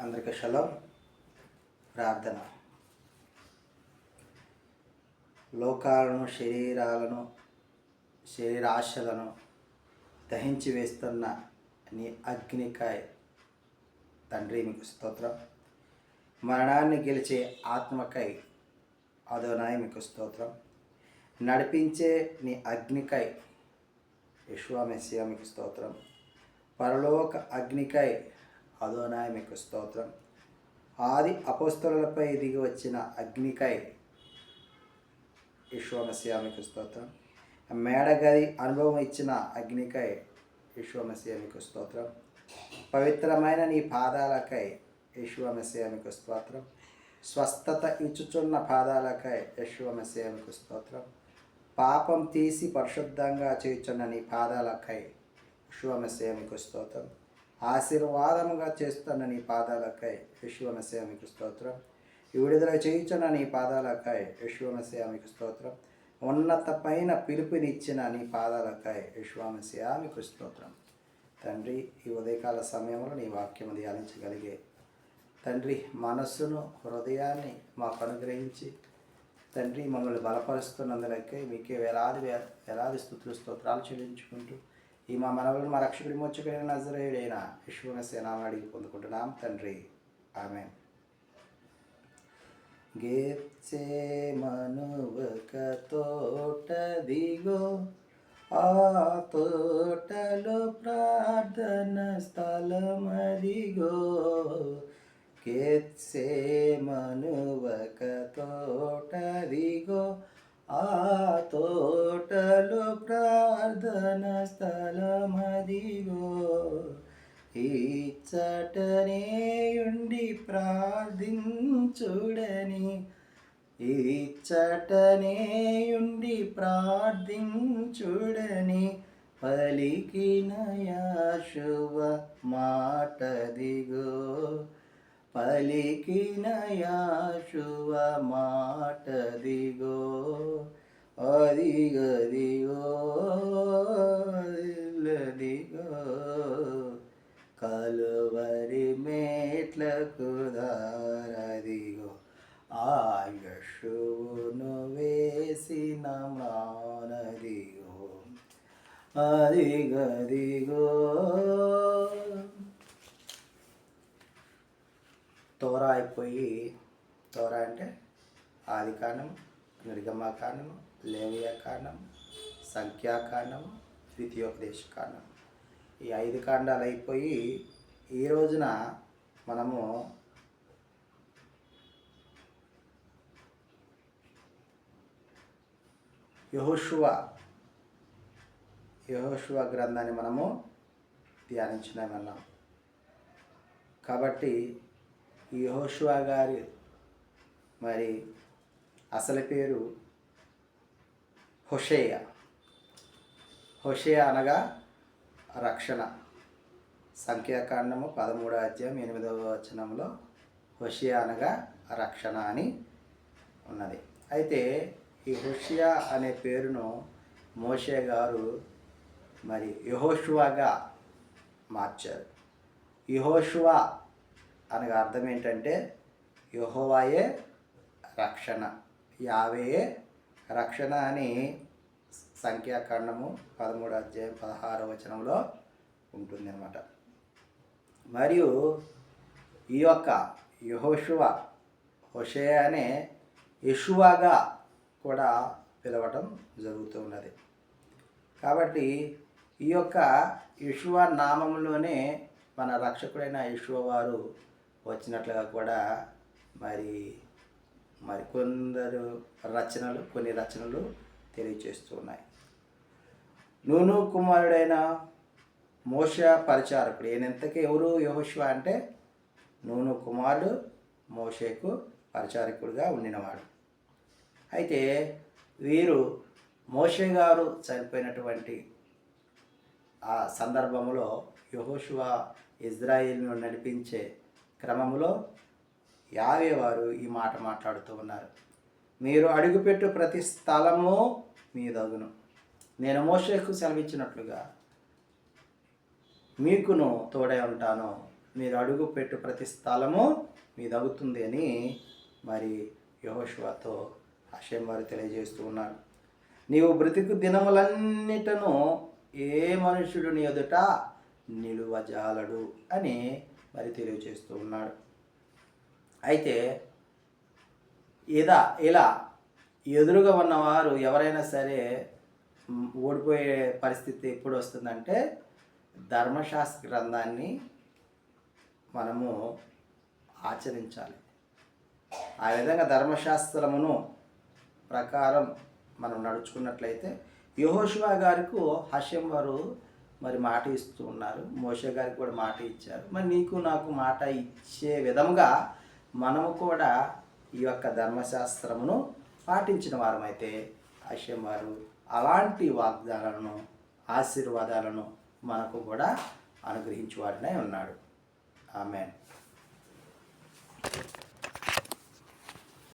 అందరికీ శలం ప్రార్థన. లోకాలను శరీరాలను శరీరాశలను దహించి వేస్తున్న నీ అగ్నికాయ. తండ్రి మీకు స్తోత్రం. మరణాన్ని గెలిచే ఆత్మకై అదోనాయ మీకు స్తోత్రం. నడిపించే నీ అగ్నికై యశ్వామెస్సియా మీకు స్తోత్రం. పరలోక అగ్నికై అదోనాయ మీకు స్తోత్రం. ఆది అపోస్తలపై దిగి వచ్చిన అగ్నికై ఈశ్వమస్యామికు స్తోత్రం. మేడగది అనుభవం ఇచ్చిన అగ్నికై విశ్వమస్యా స్తోత్రం. పవిత్రమైన నీ పాదాలకై యశ్వమస్యామికు స్తోత్రం. స్వస్థత ఇచ్చుచున్న పాదాలకై యశ్వమస్యామికు స్తోత్రం. పాపం తీసి పరిశుద్ధంగా చేయుచున్న నీ పాదాలకై యశ్వమస్యా స్తోత్రం. ఆశీర్వాదముగా చేస్తున్న నీ పాదాలకై యశ్వమస్యా స్తోత్రం. ఈ విడుదల చేయించిన నీ పాదాలకై యశ్వమస్యా స్తోత్రం. ఉన్నత పైన పిలుపునిచ్చిన నీ పాదాలకై యశ్వామస్యా స్తోత్రం. తండ్రి ఈ ఉదయకాల సమయంలో నీ వాక్యము ధ్యానించగలిగే తండ్రి మనస్సును హృదయాన్ని మాకు అనుగ్రహించి తండ్రి మమ్మల్ని బలపరుస్తున్నందులకే మీకే వేలాది వేలాది స్థుతులు స్తోత్రాలు చెల్లించుకుంటూ ఈ మా మనవులను మా రక్షకుడి మోచకుడైన నజరేయుడైన విశ్వన విశ్వమస్యనామని అడిగి పొందుకుంటున్నాం తండ్రి. ఆమె గేర్చే మనువక తోట దిగో ఆ తోటలో ప్రార్థన స్థలమదిగో. గేర్చే మనువక తోట దిగో ఆ తోటలో ప్రార్థన స్థలమదిగో. ఇచ్చటనేయుండి ప్రార్థించుడని. ఇచ్చటనేయుండి ప్రార్థించుడని. పలికిన యాశువ మాటదిగో. పలికిన యాశువ మాటదిగో. అదిగదిగో అదిగో కలువరి మేట్లకు దారదిగో ఆయుషును వేసిన మానదిగో అదిగదిగో తోర అయిపోయి తోర అంటే ఆది కాండం నిర్గమ లేవయాకాండం సంఖ్యాకాండం ద్వితీయోపదేశ కాండం ఈ ఐదు కాండాలు అయిపోయి ఈ రోజున మనము యహోషువ యహోషువ గ్రంథాన్ని మనము ధ్యానించినామన్నాం కాబట్టి యహోశువ యహోషువ గారి మరి అసలు పేరు హుషేయ. హుషేయ అనగా రక్షణ. సంఖ్యాకాండము పదమూడో అధ్యాయం ఎనిమిదవ వచనంలో హుషియా అనగా రక్షణ అని ఉన్నది. అయితే ఈ హుషియా అనే పేరును మోషే గారు మరి యహోషువాగా మార్చారు. యహోషువా అనగా అర్థం ఏంటంటే యహోవాయే రక్షణ యావేయే రక్షణ అని సంఖ్యాకాండము పదమూడు అధ్యాయం పదహార వచనంలో ఉంటుంది అనమాట మరియు ఈ యొక్క యహోశువ హొషే అనే యశువాగా కూడా పిలవటం జరుగుతూ ఉన్నది. కాబట్టి ఈ యొక్క యశువ నామంలోనే మన రక్షకుడైన యశువ వారు వచ్చినట్లుగా కూడా మరి మరికొందరు రచనలు కొన్ని రచనలు తెలియచేస్తున్నాయి నూను కుమారుడైన మోష పరిచారకుడు. ఈయనంతకీ ఎవరు యహోషువ అంటే? నూను కుమారుడు మోషేకు పరిచారకుడుగా ఉండినవాడు. అయితే వీరు మోషే గారు చనిపోయినటువంటి ఆ సందర్భంలో యహోషువ ఇజ్రాయిల్ను నడిపించే క్రమంలో యావే వారు ఈ మాట మాట్లాడుతూ ఉన్నారు. మీరు అడుగుపెట్టు ప్రతి స్థలము మీదగును నేను మోషేకు సెలవిచ్చినట్లుగా మీకును తోడై ఉంటాను. మీరు అడుగు పెట్టు ప్రతి స్థలము మీదగుతుంది అని మరి యహోశివాతో హషేం వారు తెలియజేస్తూ ఉన్నారు. నీవు బ్రతికు దినములన్నిటను ఏ మనుషుడు నీ ఎదుట నిలువజాలడు అని మరి తెలియజేస్తూ ఉన్నాడు అయితే ఇదా ఇలా ఎదురుగా ఉన్నవారు ఎవరైనా సరే ఓడిపోయే పరిస్థితి ఎప్పుడు వస్తుందంటే ధర్మశాస్త్ర గ్రంథాన్ని మనము ఆచరించాలి. ఆ విధంగా ధర్మశాస్త్రమును ప్రకారం మనం నడుచుకున్నట్లయితే యహోశివా గారికి హషం వారు మరి మాట ఇస్తూ ఉన్నారు. మోషే గారికి కూడా మాట ఇచ్చారు. మరి నీకు నాకు మాట ఇచ్చే విధంగా మనము కూడా ఈ యొక్క ధర్మశాస్త్రమును పాటించిన వారమైతే ఆశయం వారు అలాంటి వాగ్దానాలను ఆశీర్వాదాలను మనకు కూడా అనుగ్రహించేవాడినై ఉన్నాడు. ఆమె